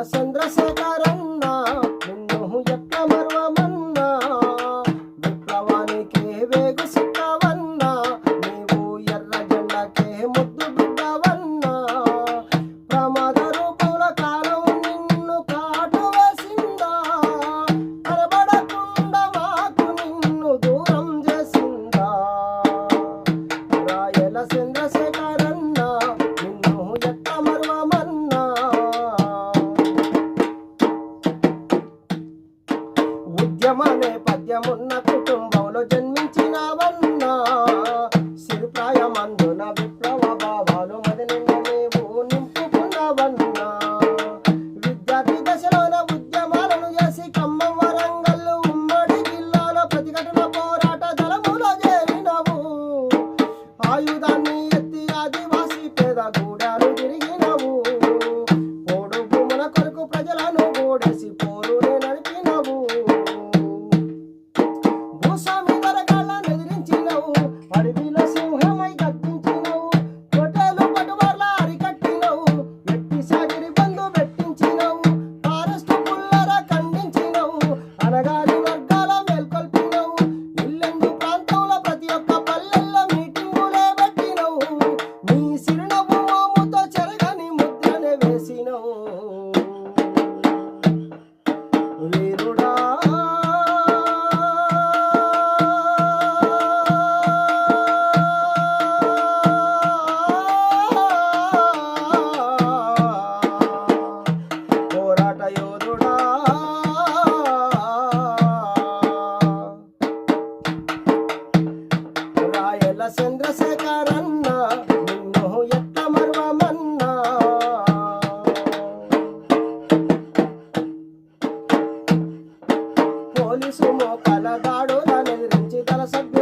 నరచంద్ర శేఖరం పద్యమనే పద్యమున్న కుటుంబంలో జన్మించినవన్నా. సిరిప్రాయమందున విప్లవ భావాలు మదిలిన నీవు నింపుకున్నవన్నా. విద్యార్థి దశలోన ఉద్యమాలను చేసి ఖమ్మం వరంగల్ ఉమ్మడి జిల్లాలో ప్రతిఘటన పోరాట దళములో చేరినవు. ఆయుధాన్ని ఎత్తి ఆదివాసి పేద గూడాలు తిరిగినవు. పోడు భూముల కొరకు ప్రజలను ఓడేసి పోలీసు మోకాల దాడులను ఎదిరించి తల సభ్యులు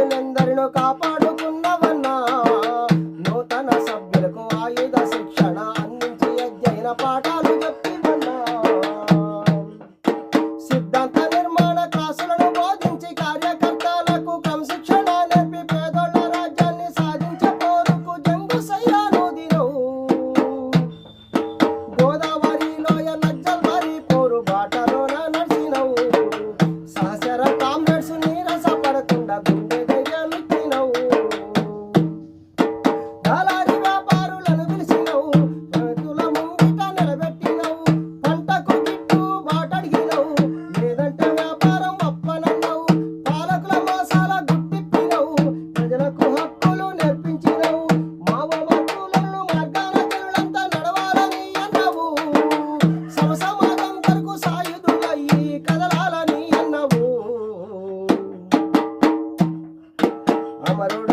আমারও